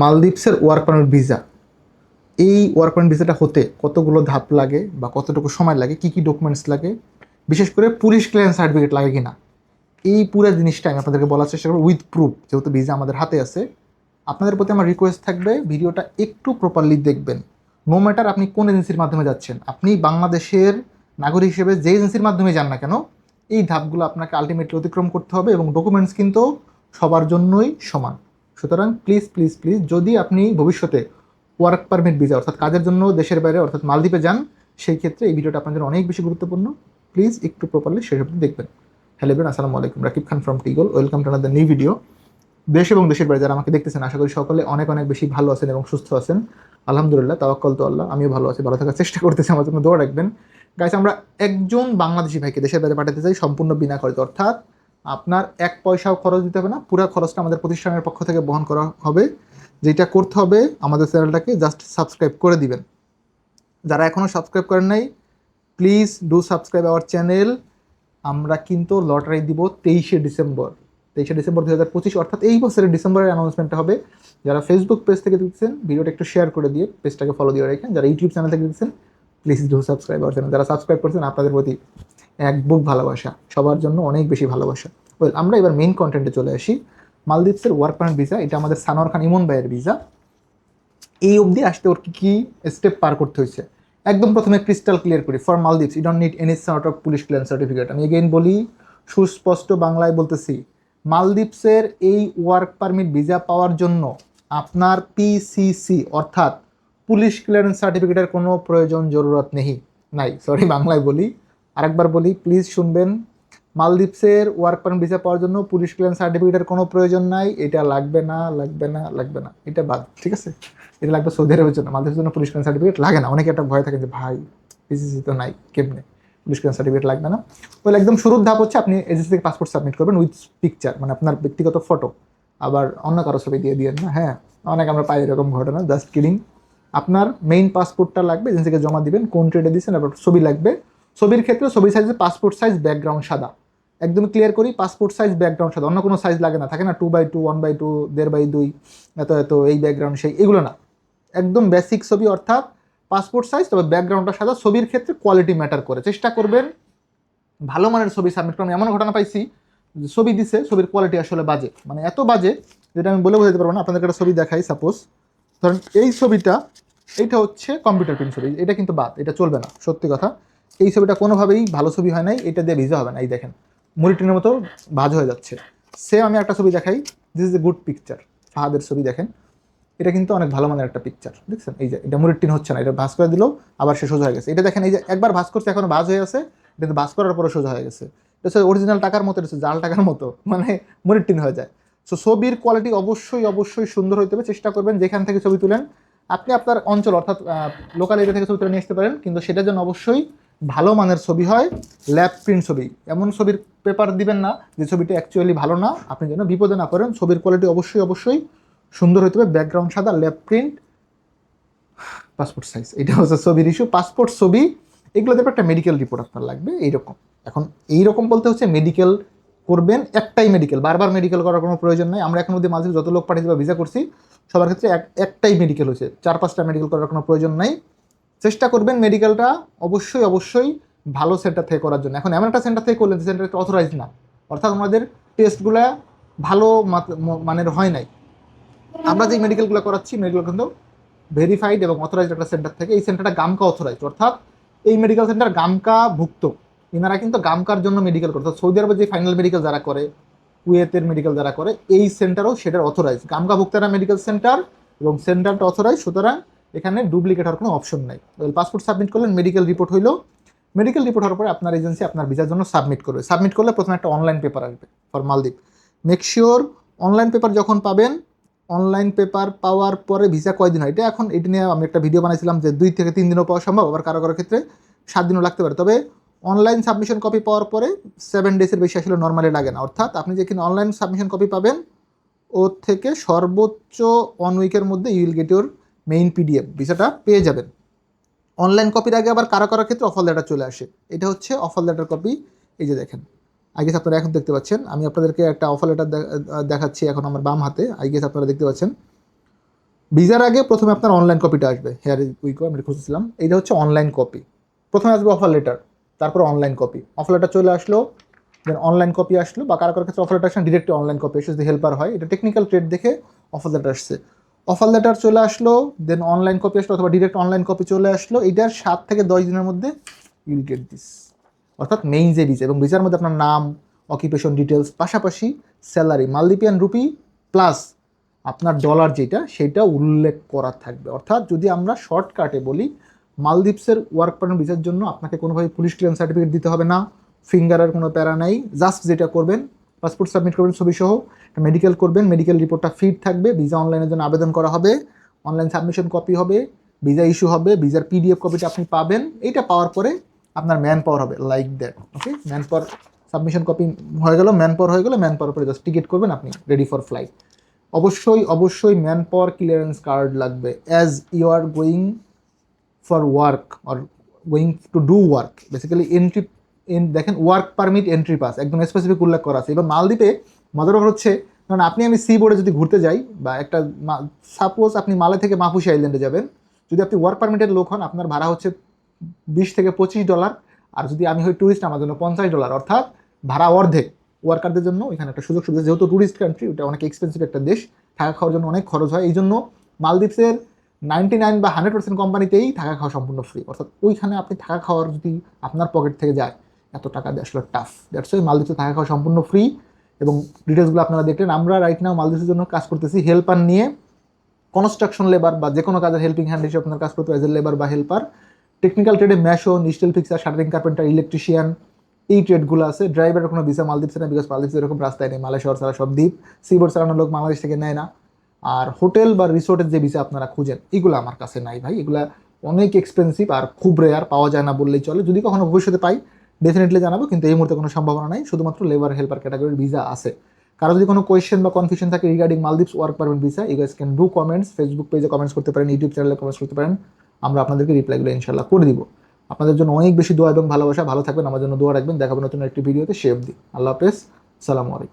মালদ্বীপসের work permit visa. এই work permit ভিসাটা হতে কতগুলো ধাপ লাগে বা কতটুকু সময় লাগে, কি কি ডকুমেন্টস লাগে, বিশেষ করে পুলিশ ক্লিয়ারেন্স সার্টিফিকেট লাগে কিনা, এই পুরো জিনিসটা আমি আপনাদেরকে বলার চেষ্টা করব উইথ প্রুফ যেহেতু ভিসা আমাদের হাতে আছে। আপনাদের প্রতি আমার রিকোয়েস্ট থাকবে ভিডিওটা একটু প্রপারলি দেখবেন। নো ম্যাটার আপনি কোন এজেন্সির মাধ্যমে যাচ্ছেন, আপনি বাংলাদেশের নাগরিক হিসেবে যে এজেন্সির মাধ্যমে যান না কেন, এই ধাপগুলো আপনাকে আলটিমেটলি অতিক্রম করতে হবে এবং ডকুমেন্টস কিন্তু সবার জন্যই সমান। সুতরাং প্লিজ প্লিজ প্লিজ যদি আপনি ভবিষ্যতে ওয়ার্ক পারমিট ভিসা অর্থাৎ কাজের জন্য দেশের বাইরে, অর্থাৎ মালদ্বীপে যান, সেই ক্ষেত্রে এই ভিডিওটা আপনাদের অনেক বেশি গুরুত্বপূর্ণ। প্লিজ একটু প্রপারলি অবধি দেখবেন। হ্যালো বেন আসসালামু আলাইকুম। Rakib Khan from টিগল welcome to another new video দেশ এবং দেশের বাইরে যারা আমাকে দেখতেছেন, আশা করি সকলে অনেক অনেক বেশি ভালো আছেন এবং সুস্থ আছেন। আলহামদুলিল্লাহ, তাওয়াক্কল তো আল্লাহ, আমিও ভালো আছি, ভালো থাকার চেষ্টা করতেছি, আমার জন্য দোয়া রাখবেন। গাইস আমরা একজন বাংলাদেশি ভাইকে দেশের বাইরে পাঠাতে চাই সম্পূর্ণ বিনা খরচ, অর্থাৎ আপনার এক পয়সাও খরচ দিতে হবে না, পুরো খরচটা আমাদের প্রতিষ্ঠানের পক্ষ থেকে বহন করা হবে। যেটা করতে হবে, আমাদের চ্যানেলটাকে জাস্ট সাবস্ক্রাইব করে দিবেন। যারা এখনও সাবস্ক্রাইব করেন নাই please do subscribe our channel আমরা কিন্তু লটারি দিব তেইশে ডিসেম্বর। তেইশে ডিসেম্বর দু হাজার পঁচিশ, অর্থাৎ এই বছরের ডিসেম্বরের অ্যানাউন্সমেন্টটা হবে। যারা ফেসবুক পেজ থেকে দেখছেন ভিডিওটা একটু শেয়ার করে দিয়ে পেজটাকে ফলো দিয়ে রাখেন। যারা ইউটিউব চ্যানেল থেকে দেখছেন please do subscribe our channel যারা সাবস্ক্রাইব করছেন, আপনাদের প্রতি এক বুক ভালোবাসা, সবার জন্য অনেক বেশি ভালোবাসা। ওয়েল আমরা এবার মেইন কন্টেন্টে চলে আসি। মালদ্বীপসের ওয়ার্ক পারমিট ভিসা এটা আমাদের সানোয়ার খান ইমন ভাইয়ের ভিসা এই অবধি আসতে ওর কী কী স্টেপ পার করতে হয়েছে? একদম প্রথমে ক্রিস্টাল ক্লিয়ার করি for Maldives you don't need any sort of police clearance certificate আমি এগেইন বলি, সুস্পষ্ট বাংলায় বলতেছি, মালদ্বীপসের এই ওয়ার্ক পারমিট ভিসা পাওয়ার জন্য আপনার পিসিসি অর্থাৎ পুলিশ ক্লিয়ারেন্স সার্টিফিকেটের কোনো প্রয়োজন, জরুরত নেই। নাই সরি বাংলায় বলি। আরেকবার বলি প্লিজ শুনবেন। মালদ্বীপসের ওয়ার্ক পারমিট ভিসা পাওয়ার জন্য পুলিশ ক্লিয়ারেন্স সার্টিফিকেটের কোনো প্রয়োজন নাই। এটা লাগবে না লাগবে না লাগবে না। এটা বাদ, ঠিক আছে? এটা লাগবে সৌদি আরবের জন্য। মালদ্বীপের জন্য পুলিশ ক্লিয়ারেন্স সার্টিফিকেট লাগে না। অনেকে একটা ভয় থাকে যে, ভাই পিসিসি তো নাই, কেমনে? পুলিশ ক্লিয়ারেন্স সার্টিফিকেট লাগবে না। ওই একদম শুরুর ধাপ হচ্ছে আপনি এজেন্সি থেকে পাসপোর্ট সাবমিট করবেন উইথ পিকচার মানে আপনার ব্যক্তিগত ফটো আবার অন্য কারও ছবি দিয়ে দিয়ে না হ্যাঁ? অনেক আমরা পাই এরকম ঘটনা জাস্ট কিলিং আপনার মেইন পাসপোর্টটা লাগবে এজেন্সিকে জমা দিবেন, কোন ট্রেডে দিয়েছেন আবার ছবি লাগবে। ছবির ক্ষেত্রে ছবি সাইজে পাসপোর্ট সাইজ ব্যাকগ্রাউন্ড সাদা। একদম ক্লিয়ার করি পাসপোর্ট সাইজ ব্যাকগ্রাউন্ড সাদা। অন্য কোনো সাইজ লাগে না, থাকে না two by two one by two দেড় বাই দুই, এত এত, এই ব্যাকগ্রাউন্ড সেই, এগুলো না। একদম বেসিক ছবি অর্থাৎ পাসপোর্ট সাইজ তবে ব্যাকগ্রাউন্ডটা সাদা। ছবির ক্ষেত্রে কোয়ালিটি ম্যাটার করে। চেষ্টা করবেন ভালো মানের ছবি সাবমিট করেন। এমন ঘটনা পাইছি, ছবি দিছে, ছবির কোয়ালিটি আসলে বাজে। মানে এত বাজে, যেটা আমি বলে বোঝাতে পারব না। আপনাদেরকে একটা ছবি দেখাই সাপোজ ধরেন এই ছবিটা, এইটা হচ্ছে কম্পিউটার প্রিন্ট ছবি। এটা কিন্তু বাদ, এটা চলবে না, সত্যি কথা। এই ছবিটা কোনোভাবেই ভালো ছবি হয় নাই, এটা দিয়ে ভিজা হবে না, এই দেখেন। মুড়িটিনের মতো ভাজ হয়ে যাচ্ছে। সেম আমি একটা ছবি দেখাই this is a good picture ফাহাদের ছবি দেখেন। এটা কিন্তু অনেক ভালো মানের একটা পিকচার দেখছেন? এই যে, এটা মুড়ির টিন হচ্ছে না, এটা ভাস করে দিলেও আবার সে সোজা হয়ে গেছে। এটা দেখেন, এই যে একবার ভাস করছে, এখন ভাজ হয়ে আছে, এটা ভাস করার পরে সোজা হয়ে গেছে। এটা হচ্ছে অরিজিনাল টাকার মতো, এটা জাল টাকার মতো মানে মুড়ির টিন হয়ে যায়। সো ছবির কোয়ালিটি অবশ্যই অবশ্যই সুন্দর হইতে হবে, চেষ্টা করবেন, যেখান থেকে ছবি তুলেন। আপনি আপনার অঞ্চল, অর্থাৎ লোকাল এরিয়া থেকে ছবি তুলে নিয়ে আসতে পারেন, কিন্তু সেটার জন্য অবশ্যই ভালো মানের ছবি হয় ল্যাব প্রিন্ট ছবি। এমন ছবির পেপার দিবেন না যে ছবিটা অ্যাকচুয়ালি ভালো না। আপনি যেন বিপদে না করেন ছবির কোয়ালিটি অবশ্যই অবশ্যই সুন্দর হইতে হবে। ব্যাকগ্রাউন্ড সাদা ল্যাব প্রিন্ট পাসপোর্ট সাইজ এটা হচ্ছে ছবির ইস্যু পাসপোর্ট ছবি, এগুলো দেবে একটা মেডিকেল রিপোর্ট আপনার লাগবে, এইরকম। এখন এইরকম বলতে হচ্ছে মেডিকেল করবেন, একটাই মেডিকেল বারবার মেডিকেল করার কোনো প্রয়োজন নেই। আমরা এখন অব্দি মাঝে যত লোক পাঠিয়েছি বা ভিসা করছি, সবার ক্ষেত্রে এক, একটাই মেডিকেল হয়েছে। চার, পাঁচটা মেডিকেল করার কোনো প্রয়োজন নেই। চেষ্টা করবেন মেডিকেলটা অবশ্যই অবশ্যই ভালো সেন্টার থেকে করার জন্য। এখন এমন একটা সেন্টার থেকে করলেন যে সেন্টার অথরাইজ না। অর্থাৎ আমাদের টেস্টগুলো ভালো মানের হয় নাই। আমরা যে মেডিকেলগুলো করাচ্ছি মেডিকেল কিন্তু ভেরিফাইড এবং অথরাইজড একটা সেন্টার থেকে, এই সেন্টারটা গামকা অথরাইজড অর্থাৎ এই মেডিকেল সেন্টার গামকা ভুক্ত এনারা কিন্তু গামকার জন্য মেডিকেল করে। সৌদি আরবে যে ফাইনাল মেডিকেল যারা করে, কুয়েতের মেডিকেল যারা করে, এই সেন্টারও সেটার অথরাইজ গামকা ভুক্তারা মেডিকেল সেন্টার এবং সেন্টারটা অথরাইজ সুতরাং এখানে ডুপ্লিকেট হওয়ার কোনো অপশন নাই। পাসপোর্ট সাবমিট করলেন মেডিকেল রিপোর্ট হইল। মেডিকেল রিপোর্ট হওয়ার পরে আপনার এজেন্সি আপনার ভিসার জন্য সাবমিট করবে। সাবমিট করলে প্রথমে একটা অনলাইন পেপার আসবে for Maldives make sure online paper যখন পাবেন অনলাইন পেপার পাওয়ার পরে ভিসা কয়দিন হয়? এটা এখন এটি নিয়ে আমি একটা ভিডিও বানাইছিলাম যে দুই থেকে তিন দিনও পাওয়া সম্ভব, আবার কারও কারও ক্ষেত্রে সাত দিনও লাগতে পারে। তবে অনলাইন সাবমিশন কপি পাওয়ার পরে সেভেন ডেজের বেশি আসলে নর্মালি লাগে না। অর্থাৎ আপনি যেখানে অনলাইন সাবমিশন কপি পাবেন, ওর থেকে সর্বোচ্চ ওয়ান উইকের মধ্যে you'll get your main PDF ভিসাটা পেয়ে যাবেন। অনলাইন কপির আগে আবার কারও কারও ক্ষেত্রে অফার লেটার চলে আসে। এটা হচ্ছে অফার লেটার কপি এই যে দেখেন। আই গেস আপনারা এখন দেখতে পাচ্ছেন, আমি আপনাদেরকে একটা অফার লেটার দেখাচ্ছি এখন আমার বাম হাতে। আই গেস আপনারা দেখতে পাচ্ছেন। ভিসার আগে প্রথমে আপনার অনলাইন কপিটা আসবে। হেয়ার উইক আমি খুঁজেছিলাম এইটা হচ্ছে অনলাইন কপি প্রথমে আসবে অফার লেটার তারপর অনলাইন কপি অফার লেটার চলে আসলো দেন অনলাইন কপি আসলো, বা কারও কারও ক্ষেত্রে অফার লেটার আসলে ডিরেক্ট অনলাইন কপি এসে যদি হেল্পার হয়, এটা টেকনিক্যাল ট্রেড দেখে অফার লেটার আসছে। অফার লেটার চলে আসলো দেন অনলাইন কপি আসলো অথবা ডিরেক্ট অনলাইন কপি চলে আসলো, এটার সাত থেকে দশ দিনের মধ্যে ইউল গেট দিস অর্থাৎ মেইন যে ভিসা এবং ভিসার মধ্যে আপনার নাম অকিউপেশন ডিটেলস পাশাপাশি স্যালারি মালদ্বীপিয়ান রুপি প্লাস আপনার ডলার যেটা, সেটা উল্লেখ করা থাকবে। অর্থাৎ যদি আমরা শর্টকাটে বলি, মালদ্বীপসের ওয়ার্ক পারমিট ভিসার জন্য আপনাকে কোনোভাবে পুলিশ ক্লিয়ারেন্স সার্টিফিকেট দিতে হবে না ফিঙ্গারের কোনো প্যারা নাই জাস্ট যেটা করবেন পাসপোর্ট সাবমিট করবেন ছবি সহ মেডিকেল করবেন মেডিকেল রিপোর্টটা ফিট থাকবে ভিসা অনলাইনের জন্য আবেদন করা হবে অনলাইন সাবমিশন কপি হবে ভিসা ইস্যু হবে ভিসার পিডিএফ কপিটা আপনি পাবেন, এইটা পাওয়ার পরে আপনার ম্যান পাওয়ার হবে like that okay manpower submission copy হয়ে গেল ম্যান পাওয়ার হয়ে গেল ম্যান পাওয়ার পরে জাস্ট টিকিট করবেন, আপনি রেডি ফর ফ্লাইট অবশ্যই অবশ্যই ম্যান পাওয়ার ক্লিয়ারেন্স কার্ড লাগবে as you are going for work or going to do work basically entry দেখেন ওয়ার্ক পারমিট এন্ট্রি পাস একদম স্পেসিফিক উল্লেখ করা আছে। এবার মালদ্বীপে মজার ব্যাপার হচ্ছে কারণ আপনি আমি সি বোর্ডে যদি ঘুরতে যাই, বা একটা সাপোজ আপনি মালে থেকে মাপুসি আইল্যান্ডে যাবেন, যদি আপনি ওয়ার্ক পারমিটের লোক হন, আপনার ভাড়া হচ্ছে বিশ থেকে পঁচিশ ডলার আর যদি আমি হই ট্যুরিস্ট আমার জন্য পঞ্চাশ ডলার অর্থাৎ ভাড়া অর্ধেক ওয়ার্কারদের জন্য, এখানে একটা সুযোগ সুবিধা, যেহেতু ট্যুরিস্ট কান্ট্রি ওটা অনেক এক্সপেন্সিভ একটা দেশ, থাকা খাওয়ার জন্য অনেক খরচ হয় এই জন্য মালদ্বীপসের নাইনটি নাইন বা হান্ড্রেড পার্সেন্ট কোম্পানিতেই থাকা খাওয়া সম্পূর্ণ ফ্রি অর্থাৎ ওইখানে আপনি থাকা খাওয়ার যদি আপনার পকেট থেকে যায় এত টাকা দিয়ে আসলে টাফ দ্যাটস ওই মালদ্বীপে থাকা খাওয়া সম্পূর্ণ ফ্রি এবং ডিটেলসগুলো আপনারা দেখলেন। আমরা রাইট নাও মালদ্বীপের জন্য কাজ করতেছি হেল্পার নিয়ে কনস্ট্রাকশন লেবার বা যে কোনো কাজের হেল্পিং হ্যান্ড হিসেবে আপনার কাজ করতে এজ এ লেবার বা হেল্পার টেকনিক্যাল ট্রেডে mason steel fixer shuttering carpenter electrician এই ট্রেডগুলো আছে। ড্রাইভারের কোনো ভিসা মালদ্বীপসে না বিকজ মালদ্বীপস এরকম রাস্তায় নেই। মালয় শহর ছাড়া সব দ্বীপ। সিবোর্ড চালানোর লোক বাংলাদেশ থেকে নেয় না। আর হোটেল বা রিসোর্টের যে ভিসা আপনারা খুঁজেন, এগুলো আমার কাছে নাই ভাই। এগুলা অনেক এক্সপেন্সিভ আর খুব রেয়ার পাওয়া যায় না বললেই চলে। যদি কখনো ভবিষ্যতে পাই ডেফিনেটলি জানাব, কিন্তু এই মুহূর্তে কোনো সম্ভাবনা নাই। শুধুমাত্র লেবার হেল্পার ক্যাটাগরির ভিসা আছে। কারও যদি কোনো কোয়েশ্চেন বা কনফিউশন থাকে regarding Maldives work permit visa you guys can do comments Facebook পেজে কমেন্টস করতে পারেন ইউটিউব চ্যানেলে কমেন্টস করতে পারেন। আমরা আপনাদেরকে রিপ্লাইগুলো ইনশাল্লাহ করে দিব। আপনাদের জন্য অনেক বেশি দোয়া এবং ভালোবাসা। ভালো থাকবেন, আমার জন্য দোয়া রাখবেন। দেখাবো নতুন একটি ভিডিওতে সে অবধি। আল্লাহ হাফেজ। সালামু আলাইকুম।